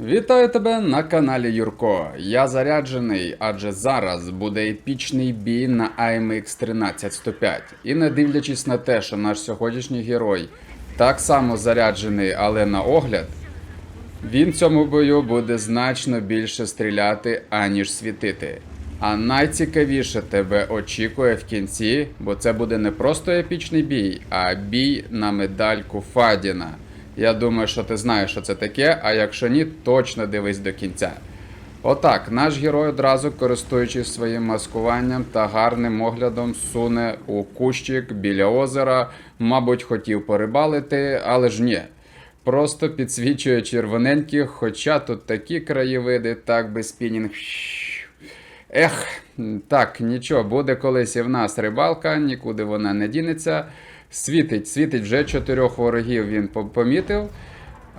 Вітаю тебе на каналі Юрко. Я заряджений, адже зараз буде епічний бій на AMX 13105. І не дивлячись на те, що наш сьогоднішній герой так само заряджений, але на огляд, він цьому бою буде значно більше стріляти, аніж світити. А найцікавіше тебе очікує в кінці, бо це буде не просто епічний бій, а бій на медальку Фадіна. Я думаю, що ти знаєш, що це таке, а якщо ні, точно дивись до кінця. Отак, наш герой одразу, користуючись своїм маскуванням та гарним оглядом, суне у кущик біля озера, мабуть, хотів порибалити, але ж ні. Просто підсвічує червоненьких, хоча тут такі краєвиди, так би спінінг. Ех, так, нічого, буде колись і в нас рибалка, нікуди вона не дінеться. Світить, світить вже чотирьох ворогів він помітив.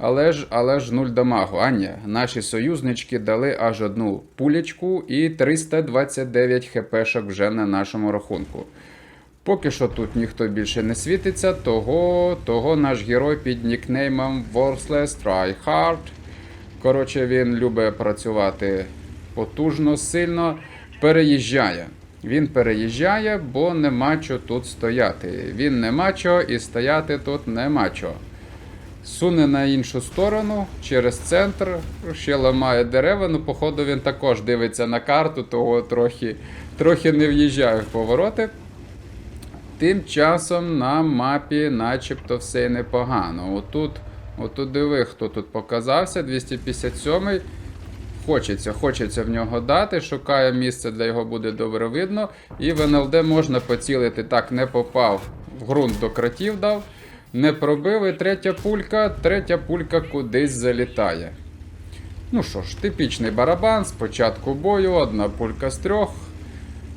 Але ж, але ж нуль дамагу. А ні, наші союзнички дали аж одну пулечку і 329 хпшок вже на нашому рахунку. Поки що тут ніхто більше не світиться, того, того наш герой під нікнеймом Worthless Tryhard. Коротше, він любить працювати потужно, сильно, переїжджає. Він переїжджає, бо нема чого тут стояти. Він нема чого і стояти тут нема чого. Суне на іншу сторону через центр, ще ламає дерева. Ну, походу, він також дивиться на карту, того трохи, трохи не в'їжджає в повороти. Тим часом на мапі начебто все непогано. Отут, отут диви, хто тут показався, 257-й. Хочеться, хочеться в нього дати, шукає місце, де його буде добре видно. І в НЛД можна поцілити. Так, не попав в ґрунт до кратів дав. Не пробив. І третя пулька, третя пулька кудись залітає. Ну що ж, типічний барабан, спочатку бою, одна пулька з трьох.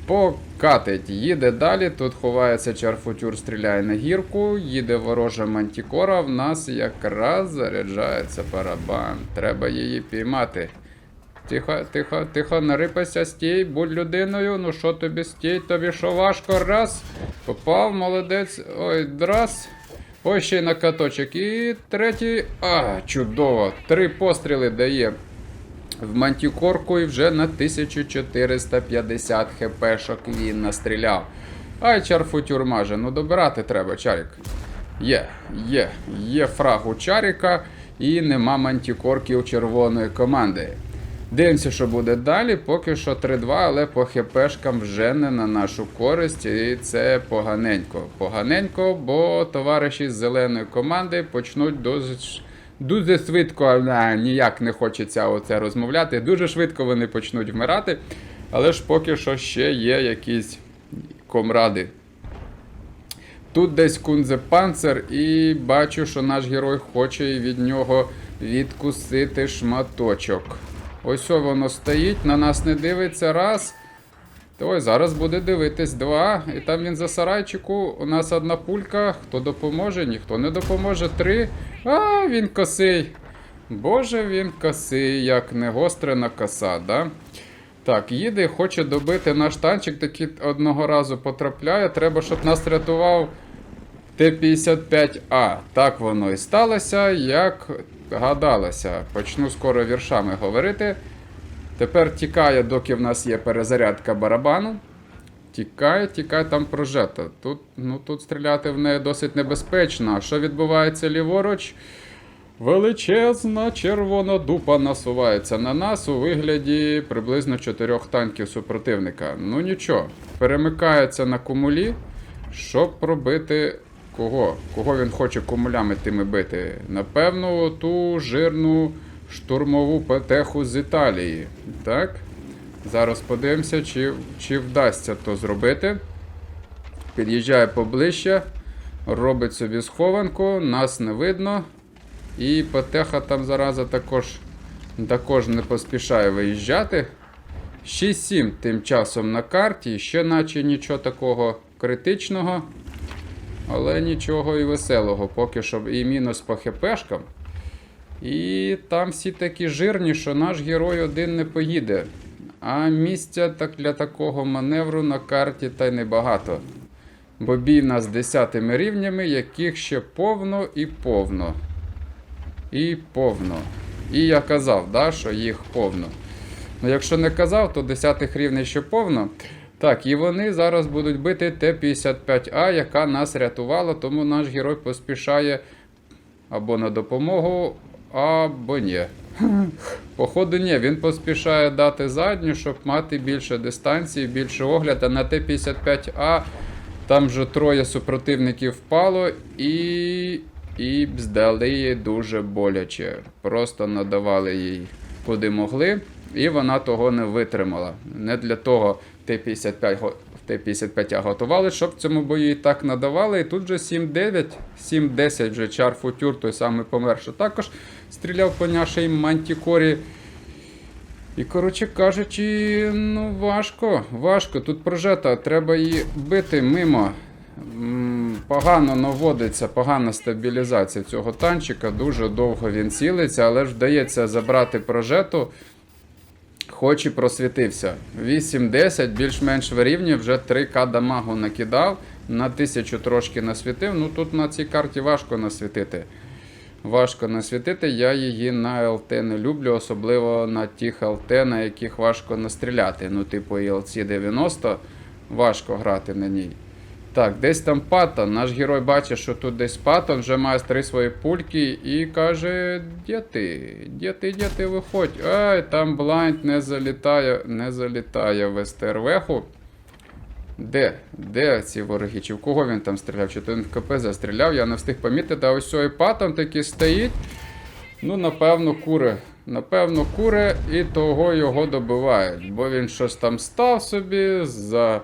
Покатить, їде далі. Тут ховається чарфутюр, стріляє на гірку, їде ворожа мантікора. В нас якраз заряджається барабан. Треба її піймати. Тихо, тихо, тихо, не рипайся, стій, будь людиною. Ну що тобі стій, тобі що важко? Раз. Попав, молодець. Ой, раз. Ой, ще й на каточок. І третій. А, чудово. Три постріли дає в мантікорку і вже на 1450 хпшок він настріляв. Ай, чарфутюр маже, ну добирати треба, чарік. Є, є, є фраг у чаріка і нема мантікорки у червоної команди. Дивимося, що буде далі. Поки що 3-2, але по хпшкам вже не на нашу користь, і це поганенько. Поганенько, бо товариші з зеленої команди почнуть досить. Дуже швидко, а, ніяк не хочеться оце розмовляти. Дуже швидко вони почнуть вмирати, але ж поки що ще є якісь комради. Тут десь кунзе панцер, і бачу, що наш герой хоче від нього відкусити шматочок. Ось воно стоїть, на нас не дивиться. Раз. Ой, зараз буде дивитись два. І там він за сарайчику. У нас одна пулька. Хто допоможе? Ніхто не допоможе. Три. А, він косий. Боже, він косий, як не гострена коса, да? Так, їде, хоче добити наш танчик, такий одного разу потрапляє. Треба, щоб нас рятував Т-55А. Так воно і сталося, як гадалося. Почну скоро віршами говорити. Тепер тікає, доки в нас є перезарядка барабану. Тікає, тікає там прожета. Тут, ну, тут стріляти в неї досить небезпечно. А що відбувається ліворуч? Величезна червона дупа насувається на нас у вигляді приблизно чотирьох танків супротивника. Ну нічого, перемикається на кумулі, щоб пробити кого? Кого він хоче кумулями тими бити? Напевно, ту жирну штурмову петеху з Італії. Так? Зараз подивимося, чи, чи вдасться то зробити. Під'їжджає поближче, робить собі схованку, нас не видно. І Патеха там зараза також, також не поспішає виїжджати. 6-7 тим часом на карті, ще наче нічого такого критичного, але нічого і веселого, поки що і мінус по хпшкам. І там всі такі жирні, що наш герой один не поїде. А місця так для такого маневру на карті та й небагато. Бо бій в нас 10 рівнями, яких ще повно і повно. І повно. І я казав, да, що їх повно. Ну, якщо не казав, то 10 рівней ще повно. Так, і вони зараз будуть бити Т-55А, яка нас рятувала, тому наш герой поспішає або на допомогу, або ні. Походу, ні, він поспішає дати задню, щоб мати більше дистанції, більше огляд. А на Т-55А там вже троє супротивників впало і. І здали їй дуже боляче. Просто надавали їй куди могли, і вона того не витримала. Не для того Т-55 го- Т-55 готували, щоб цьому бою і так надавали. І тут же 7-9, 7-10 вже чар футюр, той самий помер, що також стріляв по нашій мантікорі. І, коротше кажучи, ну важко, важко. Тут прожета, треба її бити мимо. Погано наводиться, погана стабілізація цього танчика. Дуже довго він цілиться, але ж вдається забрати прожету. Хоч і просвітився. 8-10, більш-менш вирівнює, вже 3К дамагу накидав, на 1000 трошки насвітив. Ну тут на цій карті важко насвітити. Важко насвітити, я її на ЛТ не люблю, особливо на тих ЛТ, на яких важко настріляти. Ну, типу ЛЦ-90, важко грати на ній. Так, десь там Паттон. Наш герой бачить, що тут десь Паттон, вже має три свої пульки і каже: де ти? Де ти, де ти виходь? Ай, там блайнд не залітає, не залітає в СТРВху. Де? Де ці вороги? Чи в кого він там стріляв? Чи то він в КП застріляв? Я не встиг помітити, а ось цей Паттон таки стоїть. Ну, напевно, куре. Напевно, куре і того його добивають. Бо він щось там став собі, за...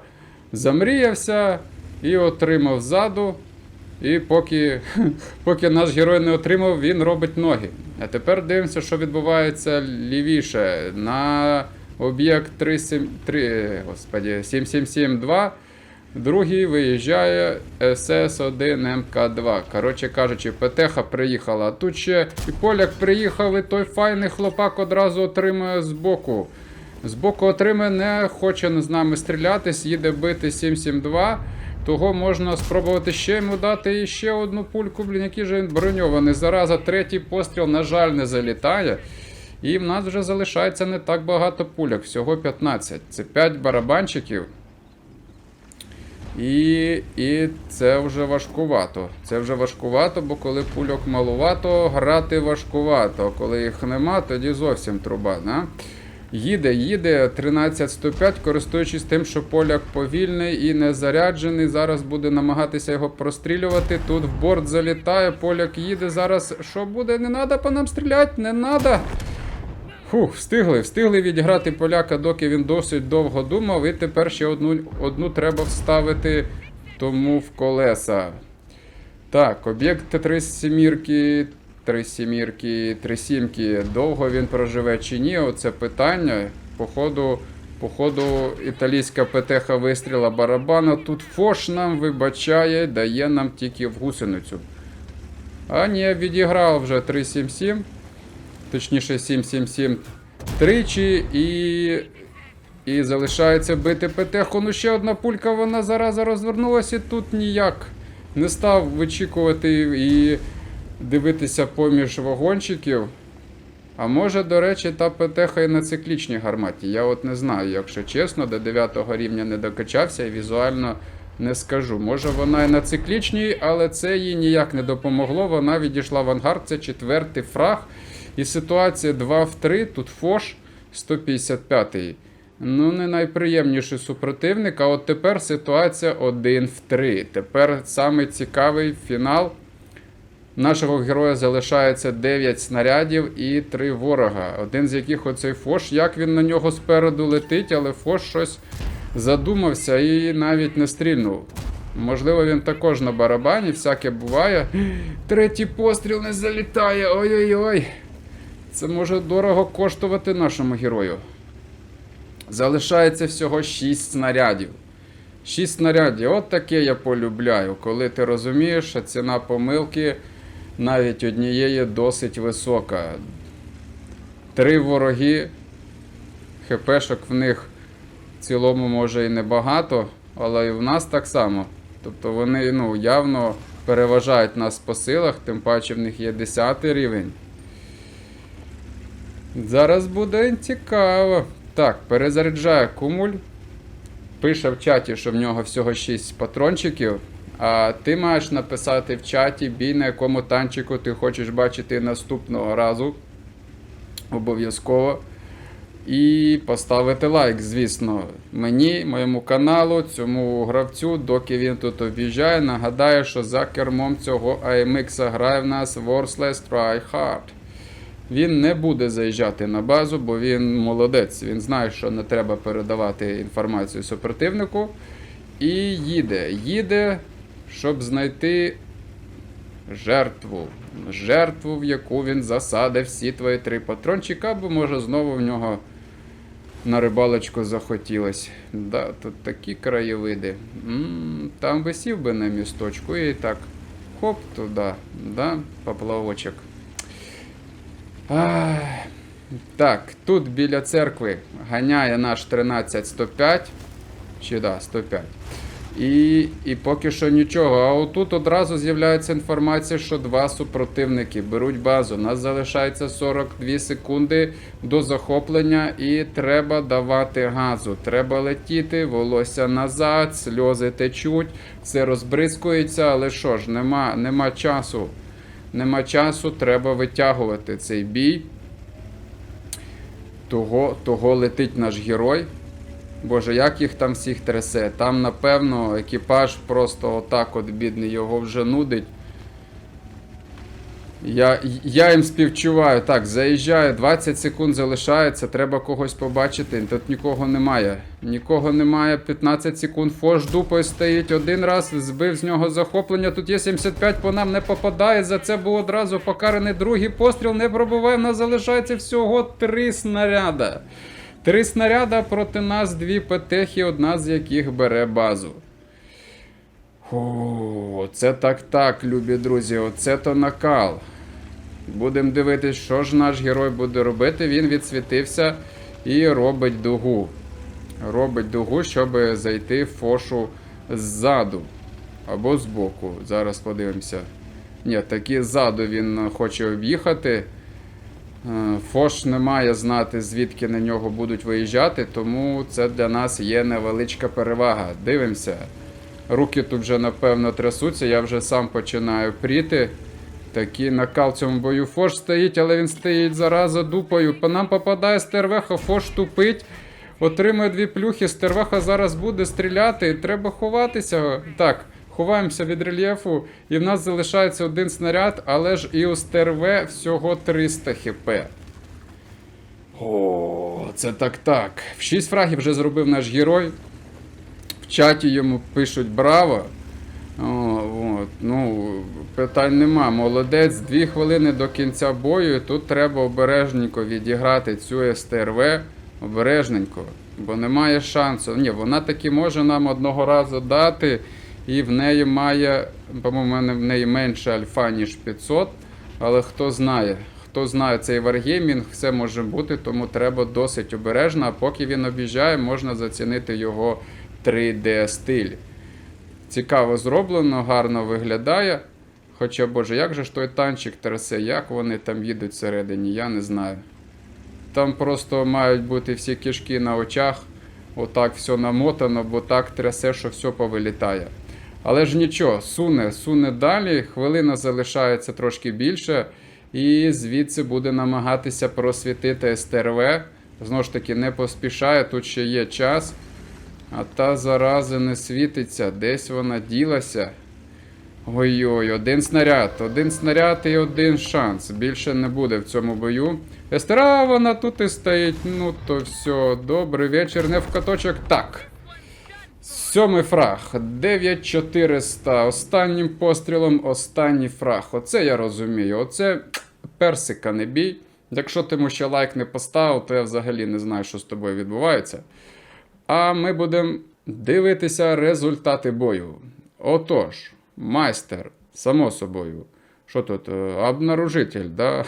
замріявся і отримав ззаду. І поки, поки наш герой не отримав, він робить ноги. А тепер дивимося, що відбувається лівіше. На об'єкт 37, 3, господі, 7772. Другий виїжджає СС1 МК2. Коротше кажучи, ПТХ приїхала. А тут ще і поляк приїхав, і той файний хлопак одразу отримує збоку. Збоку отримує, не хоче з нами стрілятись, їде бити 772. Того можна спробувати ще йому дати і ще одну пульку, блін, який же він броньований. Зараза, третій постріл, на жаль, не залітає. І в нас вже залишається не так багато пуляк, всього 15. Це 5 барабанчиків. І, і це вже важкувато. Це вже важкувато, бо коли пульок малувато, грати важкувато. Коли їх нема, тоді зовсім труба. Да? Їде, їде 13.105, користуючись тим, що поляк повільний і не заряджений. Зараз буде намагатися його прострілювати. Тут в борт залітає, поляк їде. Зараз що буде? Не треба по нам стріляти, не треба. Фух, встигли, встигли відіграти поляка, доки він досить довго думав, і тепер ще одну, одну треба вставити тому в колеса. Так, об'єкт три сімірки, три сімірки, три сімки. Довго він проживе чи ні? Оце питання. Походу, походу, італійська ПТХ вистріла барабана. Тут Фош нам вибачає, дає нам тільки в гусеницю. А ні, відіграв вже 377. Точніше 777 тричі і. І залишається бити ПТХ. Ну ще одна пулька, вона зараза розвернулася тут ніяк. Не став вичікувати і дивитися поміж вагончиків. А може, до речі, та ПТХ і на циклічній гарматі. Я от не знаю, якщо чесно, до 9 рівня не докачався і візуально не скажу. Може вона і на циклічній, але це їй ніяк не допомогло. Вона відійшла в ангар, це четвертий фраг. І ситуація 2 в 3, тут Фош 155-й. Ну, не найприємніший супротивник, а от тепер ситуація 1 в 3. Тепер самий цікавий фінал. Нашого героя залишається 9 снарядів і 3 ворога. Один з яких оцей Фош, як він на нього спереду летить, але Фош щось задумався і навіть не стрільнув. Можливо, він також на барабані, всяке буває. Третій постріл не залітає. Ой-ой-ой. Це може дорого коштувати нашому герою. Залишається всього 6 снарядів. 6 снарядів. От таке я полюбляю, коли ти розумієш, що ціна помилки навіть однієї досить висока. Три вороги. ХПшок в них в цілому може і небагато, але і в нас так само. Тобто вони ну, явно переважають нас по силах, тим паче в них є 10 рівень. Зараз буде цікаво. Так, перезаряджає кумуль. Пише в чаті, що в нього всього 6 патрончиків. А ти маєш написати в чаті бій, на якому танчику ти хочеш бачити наступного разу. Обов'язково. І поставити лайк, звісно, мені, моєму каналу, цьому гравцю, доки він тут об'їжджає. Нагадаю, що за кермом цього AMX грає в нас Worthless Try Hard. Він не буде заїжджати на базу, бо він молодець. Він знає, що не треба передавати інформацію супротивнику. І їде. Їде, щоб знайти жертву. Жертву, в яку він засадив всі твої три патрончика, бо може знову в нього на рибалочку захотілось. Да, тут такі краєвиди. м там висів би на місточку і так. Хоп туди, да, поплавочок. Ах. Так, тут біля церкви ганяє наш 13105. Чи да, 105. І, і поки що нічого. А отут одразу з'являється інформація, що два супротивники беруть базу. У нас залишається 42 секунди до захоплення, і треба давати газу. Треба летіти, волосся назад, сльози течуть, все розбризкується, але що ж, нема, нема часу. Нема часу, треба витягувати цей бій. Того, того летить наш герой. Боже, як їх там всіх трясе? Там, напевно, екіпаж просто отак от бідний його вже нудить. Я, я їм співчуваю. Так, заїжджаю, 20 секунд залишається, треба когось побачити. Тут нікого немає. Нікого немає, 15 секунд. Фош дупою стоїть один раз, збив з нього захоплення. Тут є 75, по нам не попадає. За це був одразу покараний другий постріл, не пробиває. В нас залишається всього три снаряда. Три снаряда проти нас, дві петехи, одна з яких бере базу. О, це так так, любі друзі, оце то накал. Будемо дивитись, що ж наш герой буде робити. Він відсвітився і робить дугу. Робить дугу, щоб зайти в фошу ззаду або збоку. Зараз подивимося. Ні, таки ззаду він хоче об'їхати. Е, Фош не має знати, звідки на нього будуть виїжджати, тому це для нас є невеличка перевага. Дивимося. Руки тут вже напевно трясуться, я вже сам починаю пріти. Такий накал в цьому бою. Фош стоїть, але він стоїть зараза дупою. По нам попадає стервеха, Фош тупить. Отримує дві плюхи. Стервеха зараз буде стріляти. Треба ховатися. Так, ховаємося від рельєфу. І в нас залишається один снаряд, але ж і у стерве всього 300 хп. О, це так так. В 6 фрагів вже зробив наш герой. В чаті йому пишуть браво. О, от, ну, питань нема. Молодець, дві хвилини до кінця бою. Тут треба обережненько відіграти цю СТРВ. Обережненько. Бо немає шансу. Ні, вона таки може нам одного разу дати. І в неї має, по-моєму, в неї менше альфа, ніж 500. Але хто знає, хто знає цей варгеймінг, все може бути, тому треба досить обережно. А поки він об'їжджає, можна зацінити його 3D стиль. Цікаво зроблено, гарно виглядає. Хоча, боже, як же ж той танчик трясе, як вони там їдуть всередині, я не знаю. Там просто мають бути всі кишки на очах, отак все намотано, бо так трясе, що все повилітає. Але ж нічого, суне, суне далі, хвилина залишається трошки більше, і звідси буде намагатися просвітити СТРВ. Знову ж таки, не поспішає, тут ще є час. А та зараза не світиться, десь вона ділася. Ой-ой, один снаряд, один снаряд і один шанс. Більше не буде в цьому бою. Естера, вона тут і стоїть. Ну то все, добрий вечір, не в каточок. Так. Сьомий фраг. 9400. Останнім пострілом останній фраг. Оце я розумію. Оце персика не бій. Якщо ти йому ще лайк не поставив, то я взагалі не знаю, що з тобою відбувається. А ми будемо дивитися результати бою. Отож, майстер, само собою. Що тут? е, Обнаружитель, да?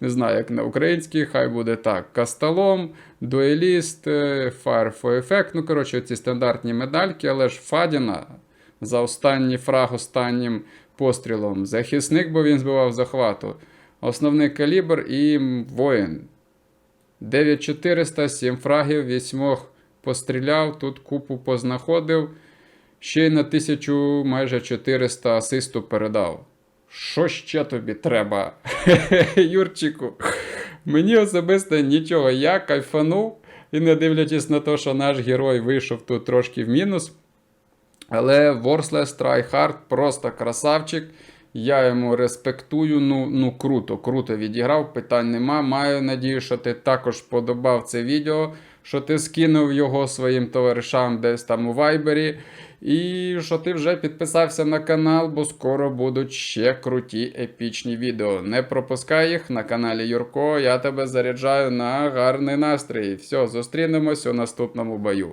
не знаю, як на українській, хай буде так. Касталом, дуеліст, е, Fire for Effect. Ну, коротше, ці стандартні медальки, але ж Фадіна за останній фраг, останнім пострілом. Захисник, бо він збивав захвату. Основний калібр і воїн. 9400, 7 фрагів, 8 постріляв, тут купу познаходив. Ще й на 1000 майже 400 асисту передав. Що ще тобі треба, Юрчику? Мені особисто нічого. Я кайфанув, і не дивлячись на те, що наш герой вийшов тут трошки в мінус. Але Ворслес Tryhard просто красавчик. Я йому респектую. Ну, ну круто, круто відіграв, питань нема. Маю надію, що ти також подобав це відео, що ти скинув його своїм товаришам десь там у Вайбері. І що ти вже підписався на канал, бо скоро будуть ще круті епічні відео. Не пропускай їх на каналі Юрко. Я тебе заряджаю на гарний настрій. Все, зустрінемось у наступному бою.